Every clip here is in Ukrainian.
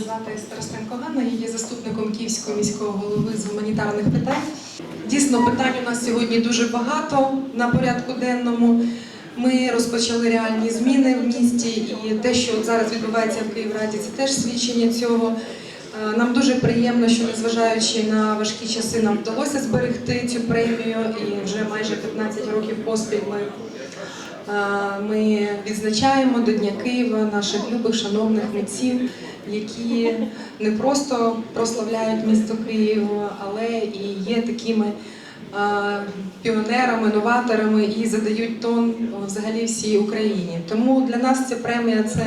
звати Старостенко Ганна, я є заступником Київського міського голови з гуманітарних питань. Дійсно, питань у нас сьогодні дуже багато на порядку денному. Ми розпочали реальні зміни в місті, і те, що зараз відбувається в Київраді, це теж свідчення цього. Е, Нам дуже приємно, що незважаючи на важкі часи, нам вдалося зберегти цю премію, і вже майже 15 років поспіль ми Ми відзначаємо до Дня Києва наших любих, шановних митців, які не просто прославляють місто Київ, але і є такими піонерами, новаторами і задають тон взагалі всій Україні. Тому для нас ця премія це,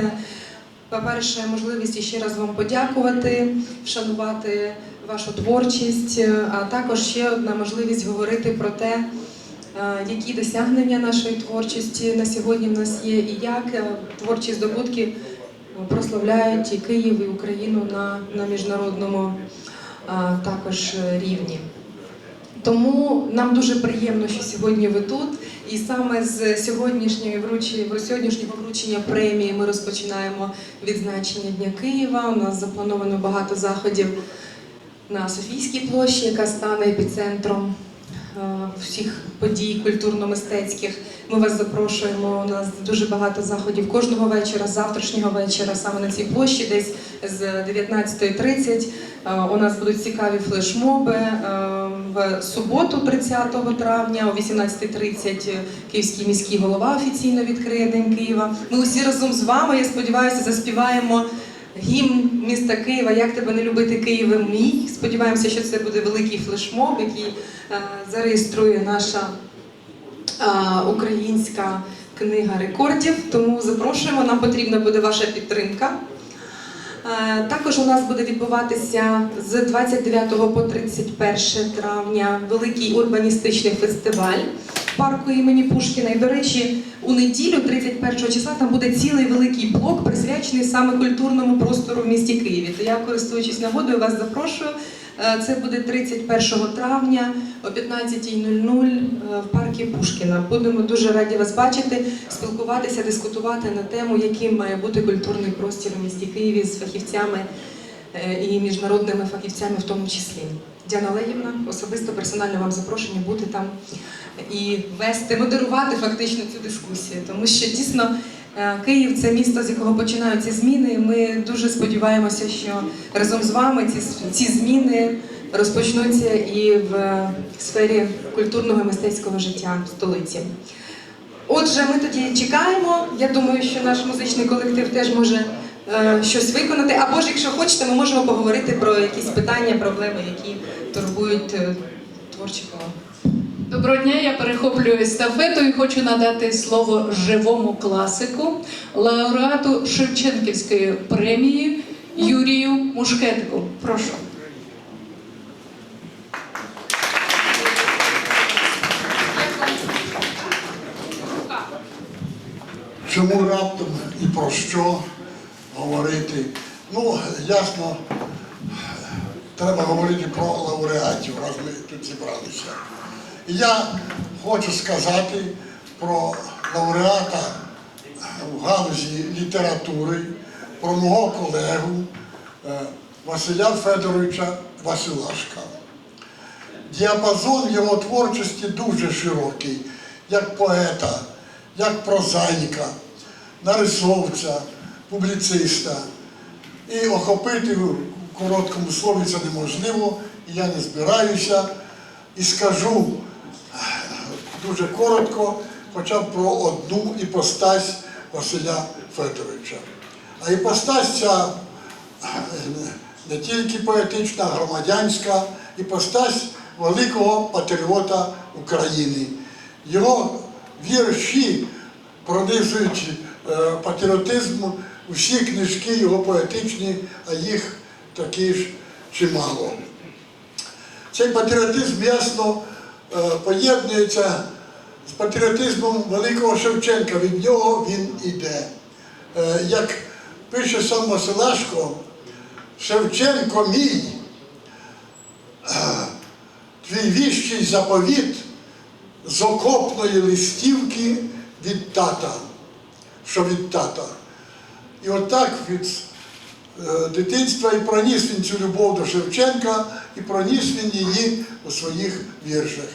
по-перше, можливість ще раз вам подякувати, вшанувати вашу творчість, а також ще одна можливість говорити про те. Е, які досягнення нашої творчості на сьогодні в нас є, і як е, творчі здобутки прославляють і Київ, і Україну на, на міжнародному е, також рівні. Тому нам дуже приємно, що сьогодні ви тут. І саме з сьогоднішньої вручення, сьогоднішнього вручення премії ми розпочинаємо відзначення Дня Києва. У нас заплановано багато заходів на Софійській площі, яка стане епіцентром всіх подій культурно-мистецьких. Ми вас запрошуємо. У нас дуже багато заходів кожного вечора, завтрашнього вечора, саме на цій площі, десь з 19.30. Е, У нас будуть цікаві флешмоби. Е, В суботу, 30 травня, о 18.30 Київський міський голова офіційно відкриє День Києва. Ми усі разом з вами, я сподіваюся, заспіваємо гімн міста Києва, як тебе не любити Києве мій. Сподіваємося, що це буде великий флешмоб, який е, зареєструє наша е, українська книга рекордів. Тому запрошуємо, нам потрібна буде ваша підтримка. Е, Також у нас буде відбуватися з 29 по 31 травня великий урбаністичний фестиваль парку імені Пушкіна. І, до речі, у неділю, 31 числа, там буде цілий великий блок, присвячений саме культурному простору в місті Києві. То я, користуючись нагодою, вас запрошую. Е, Це буде 31 травня о 15.00 е, в парку Пушкіна. Будемо дуже раді вас бачити, спілкуватися, дискутувати на тему, яким має бути культурний простір у місті Києві з фахівцями е, і міжнародними фахівцями в тому числі. Діана Олегівна, особисто персонально вам запрошення бути там і вести, модерувати фактично цю дискусію, тому що дійсно е, Київ це місто, з якого починаються зміни. Ми дуже сподіваємося, що разом з вами ці, ці зміни розпочнуться і в сфері культурного і мистецького життя столиці. Отже, ми тоді чекаємо. Я думаю, що наш музичний колектив теж може е, щось виконати. Або ж, якщо хочете, ми можемо поговорити про якісь питання, проблеми, які турбують е, творчі коло. Доброго дня, я перехоплюю естафету і хочу надати слово живому класику, лауреату Шевченківської премії Юрію Мушкетику. Прошу. Чому раптом і про що говорити? Ну, ясно, треба говорити про лауреатів, раз ми тут зібралися. Я хочу сказати про лауреата в галузі літератури, про мого колегу е, Василя Федоровича Василашка. Діапазон його творчості дуже широкий, як поета, як прозаїка, нарисовця, публіциста. І охопити в короткому слові це неможливо, і я не збираюся. І скажу е, дуже коротко, хоча б про одну іпостась Василя Федоровича. А іпостась ця е, не тільки поетична, громадянська, іпостась великого патріота України. Його вірші пронизують е, патріотизм, усі книжки його поетичні, а їх такі ж чимало. Цей патріотизм ясно е, поєднується з патріотизмом великого Шевченка. Від нього він іде. Е, Як пише сам Василашко, Шевченко мій, е, твій віщий заповіт з окопної листівки від тата, що від тата. І отак від е, дитинства і проніс він цю любов до Шевченка і проніс він її у своїх віршах.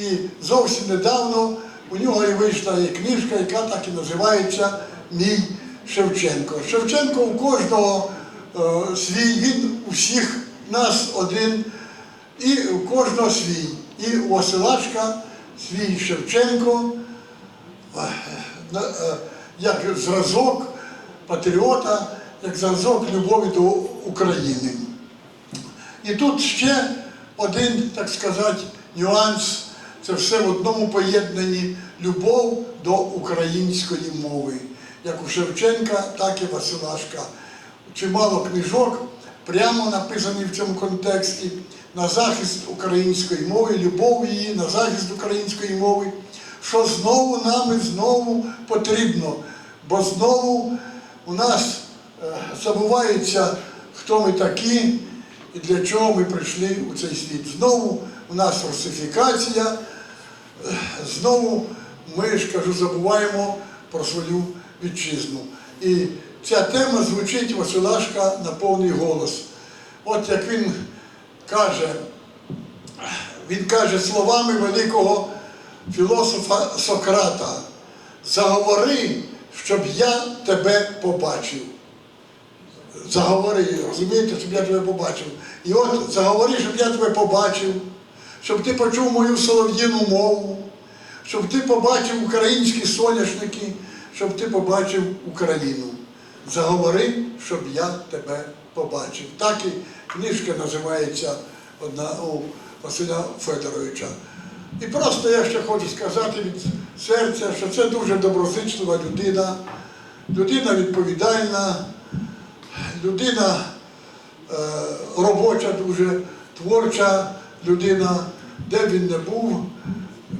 І зовсім недавно у нього і вийшла і книжка, яка так і називається Мій Шевченко. Шевченко у кожного е, свій, він у всіх нас один, і у кожного свій. І у Василашка свій Шевченко, е, е, як зразок патріота, як зразок любові до України. І тут ще один, так сказати, нюанс. Це все в одному поєднанні любов до української мови. Як у Шевченка, так і Василашка. Чимало книжок прямо написані в цьому контексті на захист української мови, любов її на захист української мови, що знову нам і знову потрібно. Бо знову у нас е, забувається, хто ми такі і для чого ми прийшли у цей світ. Знову у нас русифікація, е, знову ми ж кажу, забуваємо про свою вітчизну. І ця тема звучить Василашка на повний голос. От як він каже, він каже словами великого філософа Сократа, заговори, щоб я тебе побачив. Заговори, розумієте, щоб я тебе побачив. І от заговори, щоб я тебе побачив, щоб ти почув мою солов'їну мову, щоб ти побачив українські соняшники, щоб ти побачив Україну. Заговори, щоб я тебе побачив. Так і книжка називається одна у Василя Федоровича. І просто я ще хочу сказати від серця, що це дуже доброзичлива людина, людина відповідальна, людина е, робоча, дуже творча людина, де він не був,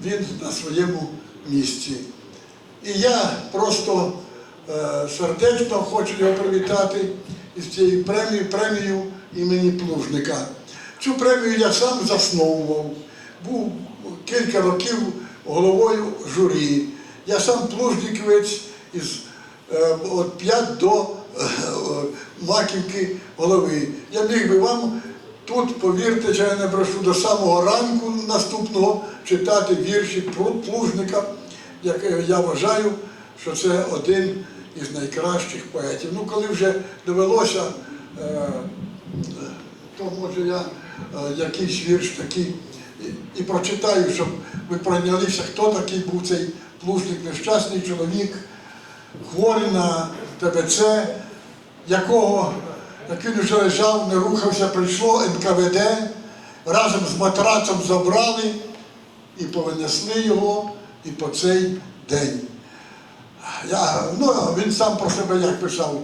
він на своєму місці. І я просто е, сердечно хочу його привітати із цією премією, премією імені Плужника. Цю премію я сам засновував, був кілька років головою журі. Я сам плужниковець із е, от 5 до е, маківки голови. Я міг би вам тут, повірте, що я не брешу до самого ранку наступного читати вірші про плужника, як я вважаю, що це один із найкращих поетів. Ну, коли вже довелося, е, то може я якийсь вірш такий і, і прочитаю, щоб ви пройнялися, хто такий був цей плужник, нещасний чоловік, хворий на ТБЦ, якого, як він вже лежав, не рухався, прийшло НКВД, разом з матрацом забрали і повинесли його і по цей день. Я, ну, він сам про себе як писав.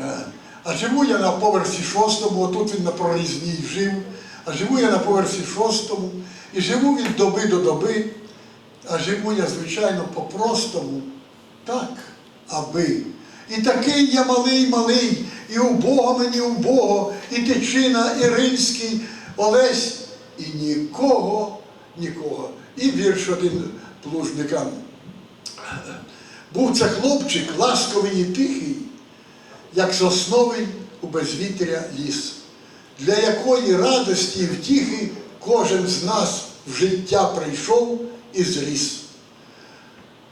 е, А живу я на поверсі шостому, отут він на прорізній жив, а живу я на поверсі шостому, і живу від доби до доби, а живу я, звичайно, по-простому, так, аби. І такий я малий, малий, і убого мені убого, і тичина, і ринський, Олесь, і нікого, нікого. І вірш один плужника. Був це хлопчик ласковий і тихий, як сосновий у безвітря ліс, для якої радості і втіхи кожен з нас в життя прийшов і зріс.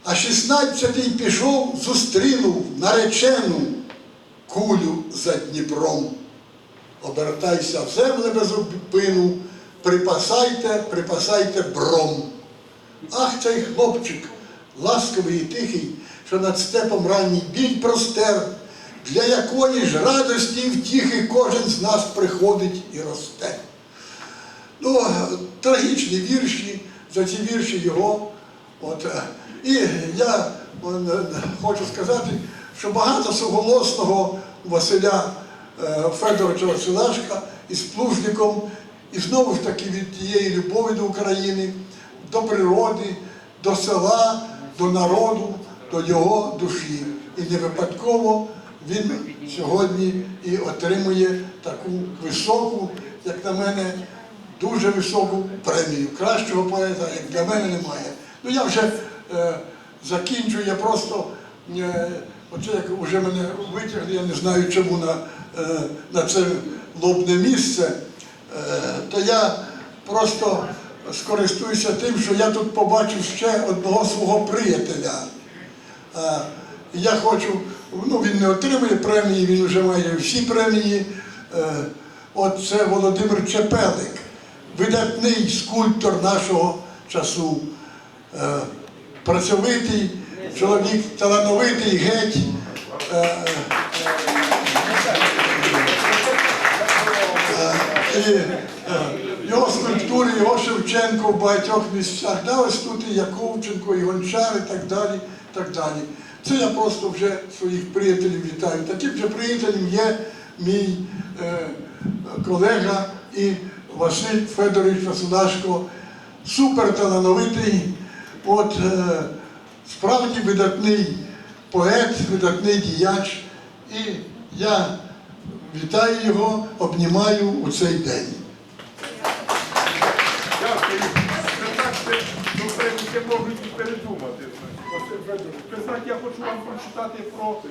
А шістнадцятий пішов, зустрінув наречену кулю за Дніпром. Обертайся в земле без упину, припасайте, припасайте бром. Ах, цей хлопчик, ласковий і тихий, що над степом ранній біль простер, для якої ж радості і втіхи кожен з нас приходить і росте. Ну, трагічні вірші, за ці вірші його. От, е, і я е, хочу сказати, що багато суголосного Василя е, Федоровича Василашка із плужником, і знову ж таки від тієї любові до України, до природи, до села, до народу, до його душі. І не випадково він сьогодні і отримує таку високу, як на мене, дуже високу премію. Кращого поета, як для мене, немає. Ну я вже е, закінчую, я просто, е, оце як вже мене витягли, я не знаю чому на е, на це лобне місце, е, то я просто скористуюся тим, що я тут побачив ще одного свого приятеля. Е, Я хочу, ну він не отримує премії, він вже має всі премії. Е, От це Володимир Чепелик, видатний скульптор нашого часу, Е, працьовитий, чоловік талановитий, геть. Е, е, його скульптури, його Шевченко в багатьох місцях. Да, ось тут і Яковченко, і Гончар, і так далі. так далі. Це я просто вже своїх приятелів вітаю. Таким же приятелем є мій е, колега і Василь Федорович Василашко, суперталановитий, от, е, справді видатний поет, видатний діяч. І я вітаю його, обнімаю у цей день. Дякую. Писати, ну, все можуть і передумати. Писати, я хочу вам прочитати про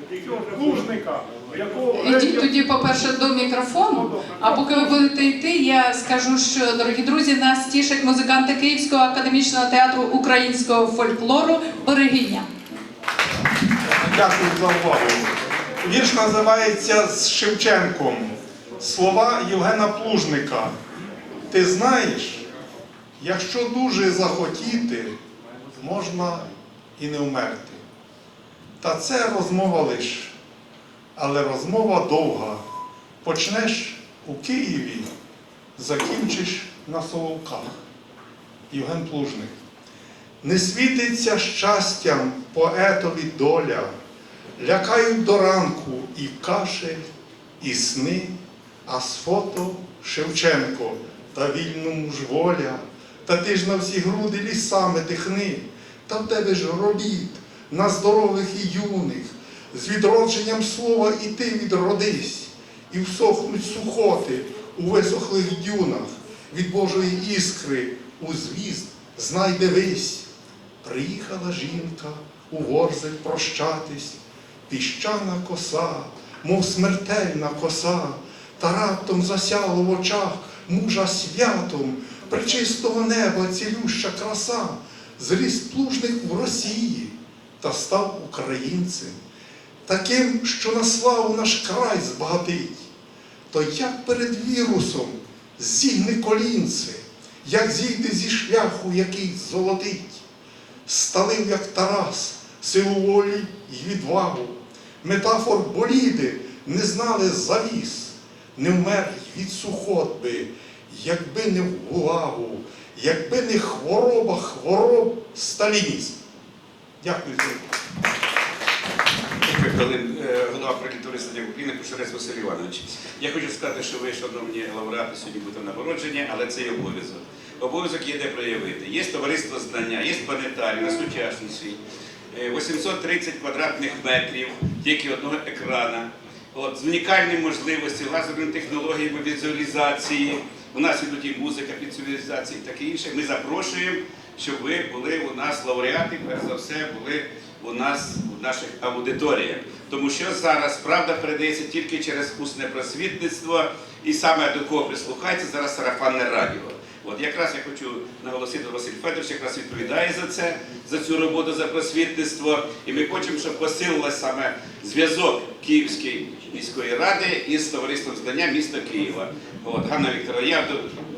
плужника, якого Ідіть тоді, по-перше, до мікрофону. А поки ви будете йти, я скажу, що дорогі друзі, нас тішать музиканти Київського академічного театру українського фольклору Берегиня. Дякую за увагу. Вірш називається з Шевченком. Слова Євгена Плужника. Ти знаєш, якщо дуже захотіти, можна і не вмерти. Та це розмова лиш, але розмова довга. Почнеш у Києві, закінчиш на Соловках. Євген Плужник. Не світиться щастям поетові доля, лякають до ранку і кашель, і сни, а з фото Шевченко та вільному ж воля, та ти ж на всі груди лісами тихни, та в тебе ж робіт на здорових і юних, з відродженням слова і ти відродись, і всохнуть сухоти у висохлих дюнах, від Божої іскри у звізд знай дивись. Приїхала жінка у Ворзель прощатись, піщана коса, мов смертельна коса, та раптом засяло в очах мужа святом, причистого неба цілюща краса, зріс плужник в Росії та став українцем, таким, що на славу наш край збагатить. То як перед вірусом зігне колінце, як зійде зі шляху, який золотить сталив, як Тарас, силу волі й відвагу. Метафор боліди не знали завіс, не вмер від сухот би, якби не в гулагу, якби не хвороба хвороб сталінізм. Дякую за увагу. Хвилин е, голова прокуратури Садів України Кушерець Василь Іванович. Я хочу сказати, що ви, шановні лауреати, сьогодні будете нагороджені, але це є обов'язок. Обов'язок є де проявити. Є товариство знання, є планетарій на сучасний світ. Е, 830 квадратних метрів, тільки одного екрана. От, з унікальними можливостями, лазерними технологіями візуалізації. У нас ідуть і музика під цю візуалізацію, і таке інше. Ми запрошуємо, щоб ви були у нас лауреати, перш за все, були у нас в наших аудиторіях. Тому що зараз правда передається тільки через усне просвітництво, і саме до кого прислухається зараз сарафанне радіо. От якраз я хочу наголосити, Василь Федорович якраз відповідає за це, за цю роботу за просвітництво. І ми хочемо, щоб посилилась саме зв'язок Київської міської ради із товариством знання міста Києва. От Ганна Вікторовна, я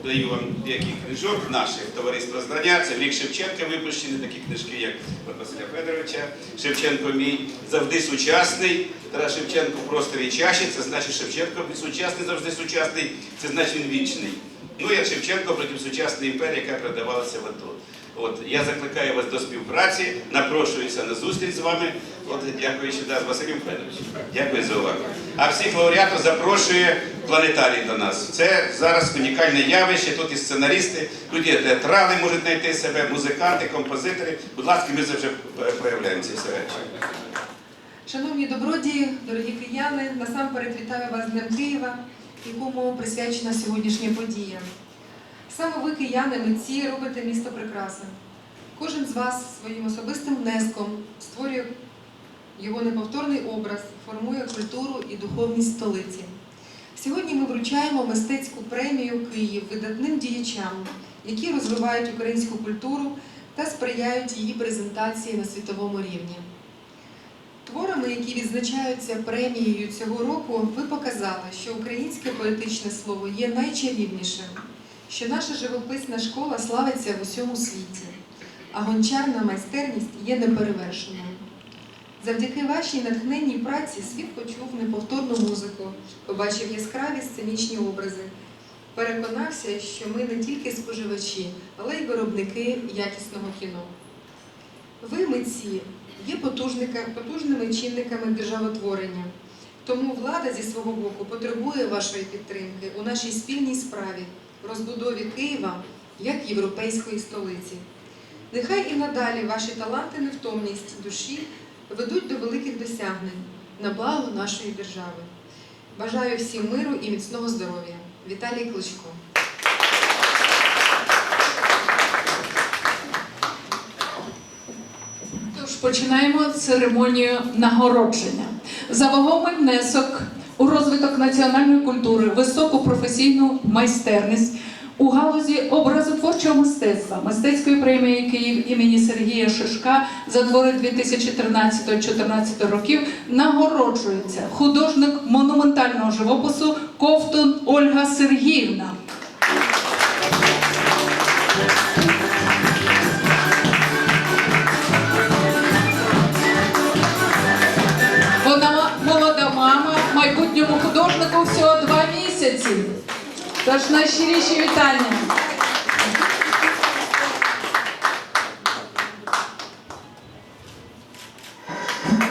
даю вам деяких книжок наших товариства знання. Це рік Шевченка випущені такі книжки, як Василя Федоровича. Шевченко мій завжди сучасний. Тарас Шевченко просторі чаші. Це значить Шевченко сучасний, завжди сучасний. Це значить він вічний. Ну, як Шевченко проти сучасної імперії, яка передавалася в АТО. От я закликаю вас до співпраці, напрошуюся на зустріч з вами. От дякую ще раз Василем Федоровичем. Дякую за увагу. А всіх лауреатів запрошує планетарій до нас. Це зараз унікальне явище. Тут і сценарісти, тут і театрали можуть знайти себе, музиканти, композитори. Будь ласка, ми завжди проявляємо ці всі речі. Шановні добродії, дорогі кияни, насамперед вітаю вас з Днем Києва, якому присвячена сьогоднішня подія. Саме ви, кияни, митці, робите місто прекрасним. Кожен з вас своїм особистим внеском створює його неповторний образ, формує культуру і духовність столиці. Сьогодні ми вручаємо мистецьку премію Київ видатним діячам, які розвивають українську культуру та сприяють її презентації на світовому рівні. Творами, які відзначаються премією цього року, ви показали, що українське поетичне слово є найчарівнішим, що наша живописна школа славиться в усьому світі, а гончарна майстерність є неперевершеною. Завдяки вашій натхненній праці світ почув неповторну музику, побачив яскраві сценічні образи, переконався, що ми не тільки споживачі, але й виробники якісного кіно. Ви, митці, є потужними чинниками державотворення. Тому влада зі свого боку потребує вашої підтримки у нашій спільній справі розбудові Києва як європейської столиці. Нехай і надалі ваші таланти, невтомність душі ведуть до великих досягнень на благо нашої держави. Бажаю всім миру і міцного здоров'я. Віталій Кличко. Тож починаємо церемонію нагородження. За вагомий внесок у розвиток національної культури, високу професійну майстерність у галузі образотворчого мистецтва, мистецької премії Київ імені Сергія Шишка за твори 2013-2014 років нагороджується художник монументального живопису Ковтун Ольга Сергіївна. Тож найщиріші вітання.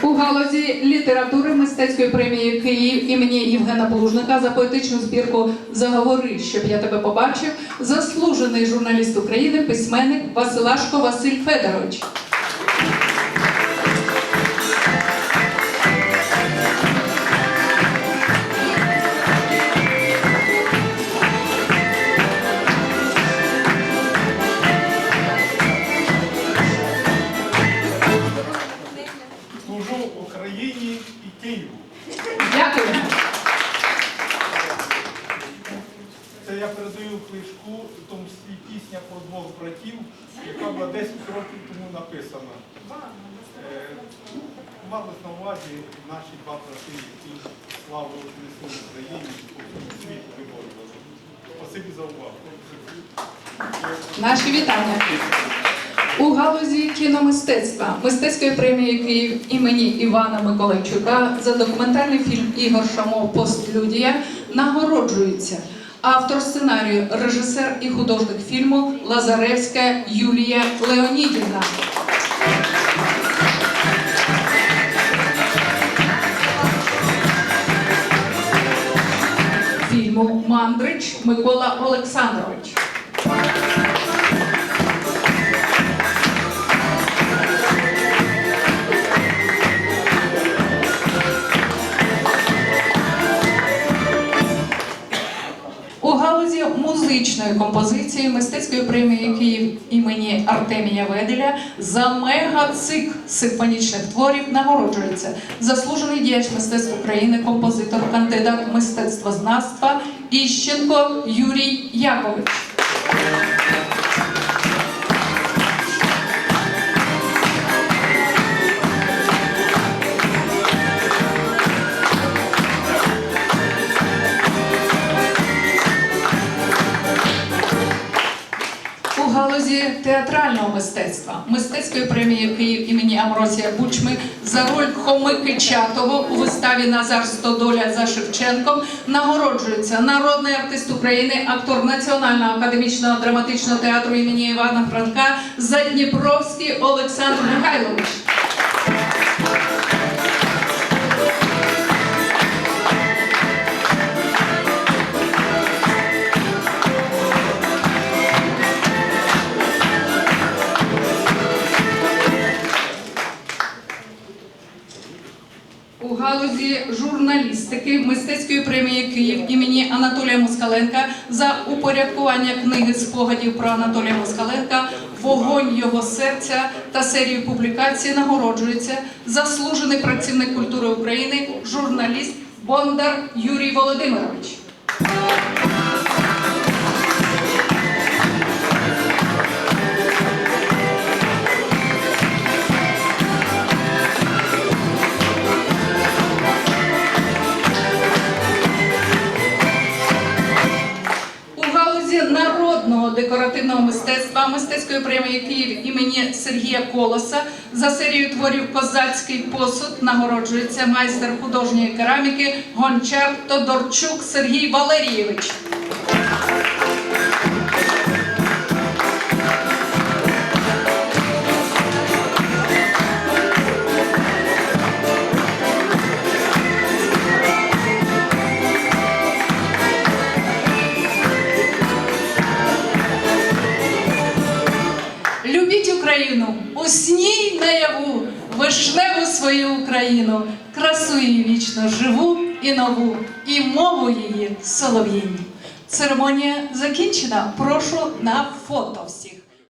У галузі літератури мистецької премії Київ імені Євгена Полужника за поетичну збірку Заговори, щоб я тебе побачив, заслужений журналіст України, письменник Василашко Василь Федорович. Малось на увазі наші брати, які славу несуть Україні, по виборювали. Спасибі за увагу. Наші вітання. У галузі кіномистецтва мистецької премії Київ імені Івана Миколайчука за документальний фільм Ігор Шамов Постлюдія нагороджується автор сценарію, режисер і художник фільму Лазаревська Юлія Леонідівна. Мандрич Микола Олександрович. Музичної композиції мистецької премії Київ імені Артемія Веделя за мегацик симфонічних творів нагороджується заслужений діяч мистецтв України, композитор, кандидат мистецтвознавства Іщенко Юрій Якович. Галузі театрального мистецтва мистецької премії Київ імені Амросія Бучми за роль Хомики Чатого у виставі Назар Стодоля за Шевченком нагороджується народний артист України, актор Національного академічного драматичного театру імені Івана Франка Задніпровський Олександр Михайлович. Журналістики мистецької премії Київ імені Анатолія Москаленка за упорядкування книги спогадів про Анатолія Москаленка Вогонь його серця та серію публікацій нагороджується заслужений працівник культури України, журналіст Бондар Юрій Володимирович. Декоративного мистецтва мистецької премії Київ імені Сергія Колоса за серію творів Козацький посуд нагороджується майстер художньої кераміки Гончар Тодорчук Сергій Валерійович. Україну, красу її вічно живу і нову, і мову її солов'їні. Церемонія закінчена. Прошу на фото.